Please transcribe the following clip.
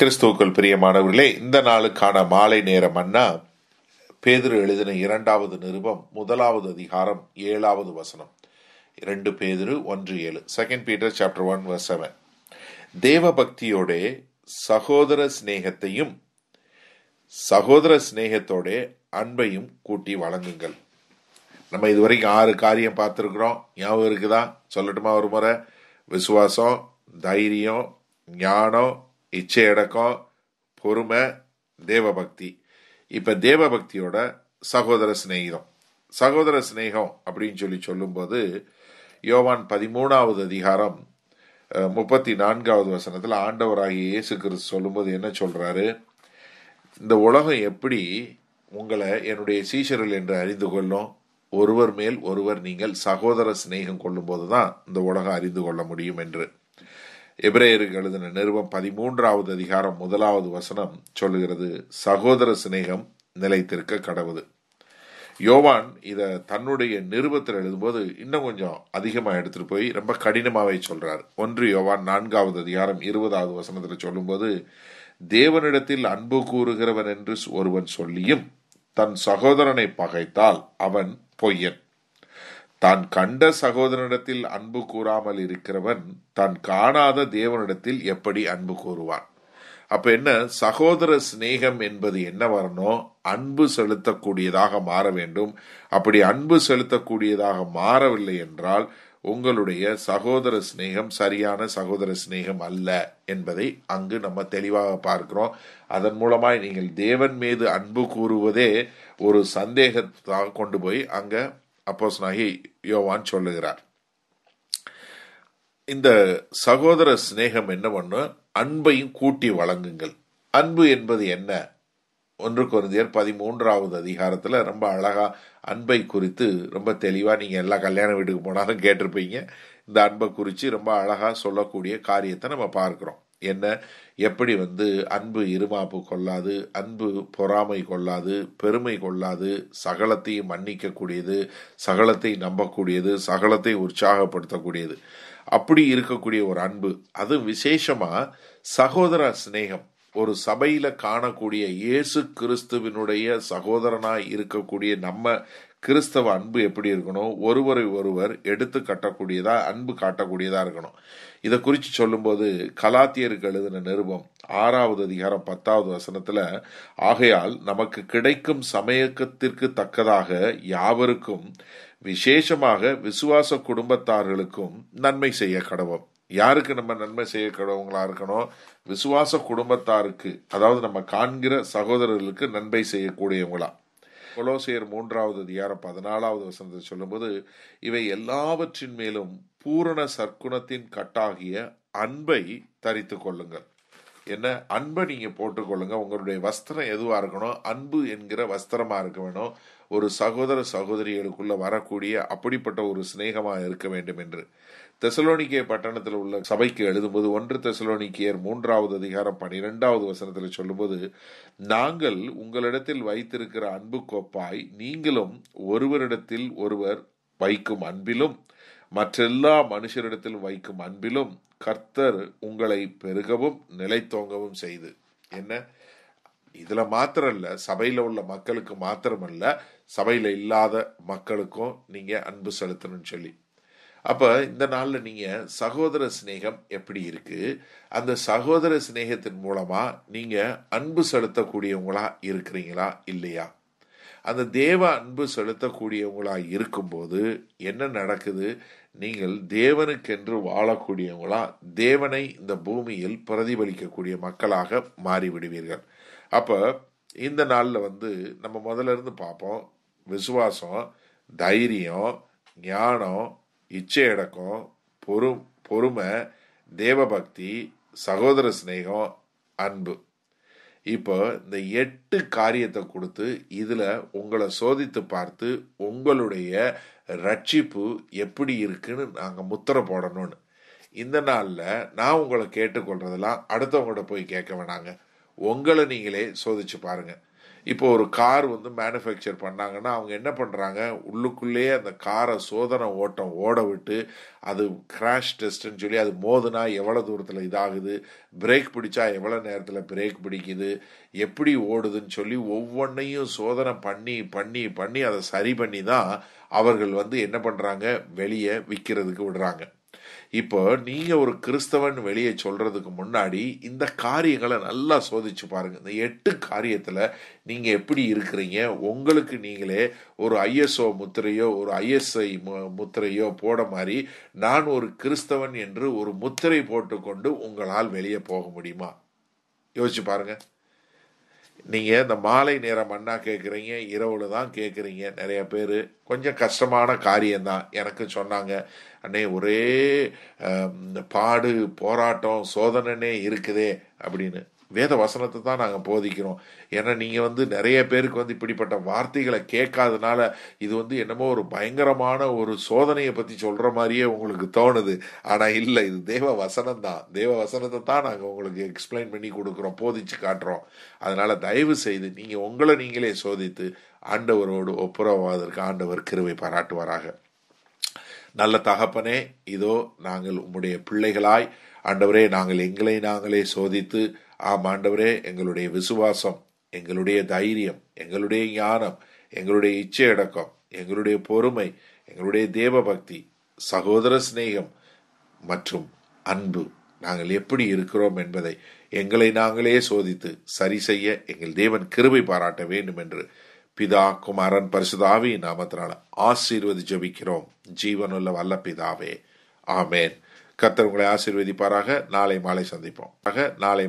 கிறிஸ்துவுக்குள் பிரியமானவர்களே இந்த நாளுக்கான மாலை நேரம் அண்ணா பேதுரு எழுதின இரண்டாவது நிருபம் முதலாவது அதிகாரம் ஏழாவது வசனம். இரண்டு பேதுரு ஒன்று ஏழு. Second Peter chapter one seven தேவ பக்தியோட சகோதர சிநேகத்தையும் சகோதர சிநேகத்தோட அன்பையும் கூட்டி வழங்குங்கள். நம்ம இதுவரைக்கும் ஆறு காரியம் பார்த்துருக்குறோம். ஞாபகம் இருக்குதா? சொல்லட்டுமா ஒரு முறை? விசுவாசம் தைரியம் ஞானம் இச்சையடக்கம் பொறுமை தேவபக்தி. இப்போ தேவபக்தியோட சகோதர சிநேகிதம். சகோதர சிநேகம் அப்படின்னு சொல்லி சொல்லும்போது யோவான் பதிமூணாவது அதிகாரம் முப்பத்தி நான்காவது வசனத்தில் ஆண்டவராகிய இயேசு கிறிஸ்து சொல்லும்போது என்ன சொல்றாரு? இந்த உலகம் எப்படி உங்களை என்னுடைய சீஷர்கள் என்று அறிந்து கொள்ளும்? ஒருவர் மேல் ஒருவர் நீங்கள் சகோதர சிநேகம் கொள்ளும்போது தான் இந்த உலகம் அறிந்து கொள்ள முடியும் என்று. எபிரேயருக்கு எழுதின நிறுவம் பதிமூன்றாவது அதிகாரம் முதலாவது வசனம் சொல்லுகிறது சகோதர சிநேகம் நிலைத்திருக்க கடவுது. யோவான் இதை தன்னுடைய நிருபத்தில் எழுதும்போது இன்னும் கொஞ்சம் அதிகமாக எடுத்துட்டு போய் ரொம்ப கடினமாகவே சொல்றார். ஒன்று யோவான் நான்காவது அதிகாரம் இருபதாவது வசனத்தில் சொல்லும்போது தேவனிடத்தில் அன்பு கூறுகிறவன் என்று ஒருவன் சொல்லியும் தன் சகோதரனை பகைத்தால் அவன் பொய்யன். தான் கண்ட சகோதரனிடத்தில் அன்பு கூறாமல் இருக்கிறவன் தான் காணாத தேவனிடத்தில் எப்படி அன்பு கூறுவான்? அப்ப என்ன? சகோதர சிநேகம் என்பது என்ன வரணும்? அன்பு செலுத்தக்கூடியதாக மாற வேண்டும். அப்படி அன்பு செலுத்தக்கூடியதாக மாறவில்லை என்றால் உங்களுடைய சகோதர சிநேகம் சரியான சகோதர சிநேகம் அல்ல என்பதை அங்கு நம்ம தெளிவாக பார்க்கிறோம். அதன் மூலமாய் நீங்கள் தேவன் மீது அன்பு கூறுவதே ஒரு சந்தேகத்தாக கொண்டு போய் அங்க அப்போஸ்னாகி யோவான் சொல்லுகிறார். இந்த சகோதர சிநேகம் என்ன பண்ணும் அன்பையும் கூட்டி வழங்குங்கள். அன்பு என்பது என்ன? ஒன்று குருந்தியர் பதிமூன்றாவது அதிகாரத்தில் ரொம்ப அழகா அன்பை குறித்து ரொம்ப தெளிவாக நீங்கள் எல்லா கல்யாண வீட்டுக்கு போனாலும் கேட்டிருப்பீங்க. இந்த அன்பை குறித்து ரொம்ப அழகாக சொல்லக்கூடிய காரியத்தை நம்ம பார்க்குறோம். என்ன? எப்படி வந்து அன்பு இருமாப்பு கொள்ளாது அன்பு பொறாமை கொள்ளாது பெருமை கொள்ளாது சகலத்தையும் மன்னிக்கக்கூடியது சகலத்தை நம்பக்கூடியது சகலத்தை உற்சாகப்படுத்தக்கூடியது. அப்படி இருக்கக்கூடிய ஒரு அன்பு. அது விசேஷமா சகோதர சிநேகம். ஒரு சபையில காணக்கூடிய இயேசு கிறிஸ்துவினுடைய சகோதரனாக இருக்கக்கூடிய நம்ம கிறிஸ்தவ அன்பு எப்படி இருக்கணும்? ஒருவரை ஒருவர் எடுத்து கட்டக்கூடியதா அன்பு காட்டக்கூடியதா இருக்கணும். இதை குறித்து சொல்லும்போது கலாத்தியருக்கு எழுதின நிருபம் ஆறாவது அதிகாரம் பத்தாவது வசனத்தில் ஆகையால் நமக்கு கிடைக்கும் சமயக்கத்திற்கு தக்கதாக யாவருக்கும் விசேஷமாக விசுவாச குடும்பத்தார்களுக்கும் நன்மை செய்ய கடவோம் யாருக்கு நம்ம நன்மை செய்ய கடவங்களா இருக்கணும்? விசுவாச குடும்பத்தாருக்கு அதாவது நம்ம காண்கிற சகோதரர்களுக்கு நன்மை செய்யக்கூடியவங்களா. கொலோசியர் மூன்றாவது அதிகாரம் பதினாலாவது வசனத்தை சொல்லும்போது இவை எல்லாவற்றின் மேலும் பூரண சற்குணத்தின் கட்டாகிய அன்பை தரித்து கொள்ளுங்கள். என்ன? அன்பை நீங்க போட்டுக்கொள்ளுங்க உங்களுடைய வஸ்திரம் எதுவா இருக்கணும்? அன்பு என்கிற வஸ்திரமா இருக்க வேணும். ஒரு சகோதர சகோதரிகளுக்குள்ள வரக்கூடிய அப்படிப்பட்ட ஒரு சிநேகமாக இருக்க வேண்டும் என்று. தெசலோனிக்கே பட்டணத்தில் உள்ள சபைக்கு எழுதும்போது ஒன்று தெசலோனிக்கியர் மூன்றாவது அதிகாரம் பனிரெண்டாவது வசனத்தில் சொல்லும்போது நாங்கள் உங்களிடத்தில் வைத்திருக்கிற அன்பு கோப்பாய் நீங்களும் ஒருவரிடத்தில் ஒருவர் வைக்கும் அன்பிலும் மற்றெல்லா மனுஷரிடத்தில் வைக்கும் அன்பிலும் கர்த்தர் உங்களை பெருகவும் நிலைத்தோங்கவும் செய்து. என்ன? இதுல மாத்திரம் இல்ல சபையில உள்ள மக்களுக்கு மாத்திரமல்ல சபையில இல்லாத மக்களுக்கும் நீங்க அன்பு செலுத்தணும்னு சொல்லி. அப்ப இந்த நாள்ல நீங்க சகோதர சிநேகம் எப்படி இருக்கு? அந்த சகோதர சிநேகத்தின் மூலமா நீங்க அன்பு செலுத்தக்கூடியவங்களா இருக்கிறீங்களா இல்லையா? அந்த தேவ அன்பு செலுத்தக்கூடியவங்களா இருக்கும்போது என்ன நடக்குது? நீங்கள் தேவனுக்கென்று வாழக்கூடியவங்களா தேவனை இந்த பூமியில் பிரதிபலிக்கக்கூடிய மக்களாக மாறிவிடுவீர்கள். அப்ப இந்த நாள்ல வந்து நம்ம முதல்ல இருந்து பார்ப்போம் விசுவாசம் தைரியம் ஞானம் இச்சையடக்கம் பொறு பொறுமை தேவபக்தி சகோதர சிநேகம் அன்பு. இப்போ இந்த எட்டு காரியத்தை கொடுத்து இதில் உங்களை சோதித்து பார்த்து உங்களுடைய ரட்சிப்பு எப்படி இருக்குன்னு நாங்கள் முத்திரை போடணும்னு. இந்த நாளில் நான் உங்களை கேட்டுக்கொள்றதெல்லாம் அடுத்தவங்கள்ட்ட போய் கேட்க வேணாங்க. உங்களை நீங்களே சோதிச்சு பாருங்க. இப்போ ஒரு கார் வந்து மேனுஃபேக்சர் பண்ணாங்கன்னா அவங்க என்ன பண்ணுறாங்க உள்ளுக்குள்ளேயே அந்த காரை சோதனை ஓட்டம் ஓட விட்டு அது கிராஷ் டெஸ்ட்னு சொல்லி அது மோதுனா எவ்வளோ தூரத்தில் இதாகுது? பிரேக் பிடிச்சா எவ்வளோ நேரத்தில் பிரேக் பிடிக்குது? எப்படி ஓடுதுன்னு சொல்லி ஒவ்வொன்றையும் சோதனை பண்ணி பண்ணி பண்ணி அதை சரி பண்ணி தான் அவர்கள் வந்து என்ன பண்ணுறாங்க வெளியே விற்கிறதுக்கு விடுறாங்க. இப்போ நீங்க ஒரு கிறிஸ்தவன் வெளியே சொல்றதுக்கு முன்னாடி இந்த காரியங்களை நல்லா சோதிச்சு பாருங்க. இந்த எட்டு காரியத்துல நீங்க எப்படி இருக்கிறீங்க? உங்களுக்கு நீங்களே ஒரு ஐஎஸ்ஓ முத்திரையோ ஒரு ஐஎஸ்ஐ முத்திரையோ போட மாதிரி நான் ஒரு கிறிஸ்தவன் என்று ஒரு முத்திரை போட்டுக்கொண்டு உங்களால் வெளியே போக முடியுமா? யோசிச்சு பாருங்க. நீங்க இந்த மாலை நேரம் அண்ணா கேட்குறீங்க இரவுல தான் கேட்குறீங்க நிறைய பேர் கொஞ்சம் கஷ்டமான காரியம்தான். எனக்கு சொன்னாங்க அண்ணே ஒரே பாடு போராட்டம் சோதனைன்னே இருக்குதே அப்படின்னு. வேத வசனத்தை தான் நாங்கள் போதிக்கிறோம். ஏன்னா நீங்கள் வந்து நிறைய பேருக்கு வந்து இப்படிப்பட்ட வார்த்தைகளை கேட்காதனால இது வந்து என்னமோ ஒரு பயங்கரமான ஒரு சோதனையை பற்றி சொல்கிற மாதிரியே உங்களுக்கு தோணுது. ஆனால் இல்லை இது தேவ வசனம் தான். தேவ வசனத்தை தான் நாங்கள் உங்களுக்கு எக்ஸ்பிளைன் பண்ணி கொடுக்குறோம் போதிச்சு காட்டுறோம். அதனால் தயவு செய்து நீங்கள் உங்களை நீங்களே சோதித்து ஆண்டவரோடு ஒப்புரவாதற்கு ஆண்டவர் கிருவை பாராட்டுவாராக. நல்ல தகப்பனே இதோ நாங்கள் உம்முடைய பிள்ளைகளாய் ஆண்டவரே நாங்கள் எங்களை நாங்களே சோதித்து ஆம் ஆண்டவரே எங்களுடைய விசுவாசம் எங்களுடைய தைரியம் எங்களுடைய ஞானம் எங்களுடைய இச்சை அடக்கம் எங்களுடைய பொறுமை எங்களுடைய தேவபக்தி சகோதர சிநேகம் மற்றும் அன்பு. நாங்கள் எப்படி இருக்கிறோம் என்பதை எங்களை நாங்களே சோதித்து சரி செய்ய எங்கள் தேவன் கிருபை பாராட்ட வேண்டும் என்று பிதா குமாரன் பரிசுதாவி நாமத்தினால் ஆசீர்வதி ஜபிக்கிறோம். ஜீவனுள்ள வல்ல பிதாவே. ஆமேன். கத்தர் உங்களை ஆசீர்வதிப்பாராக. நாளை மாலை சந்திப்போம். ஆக நாளை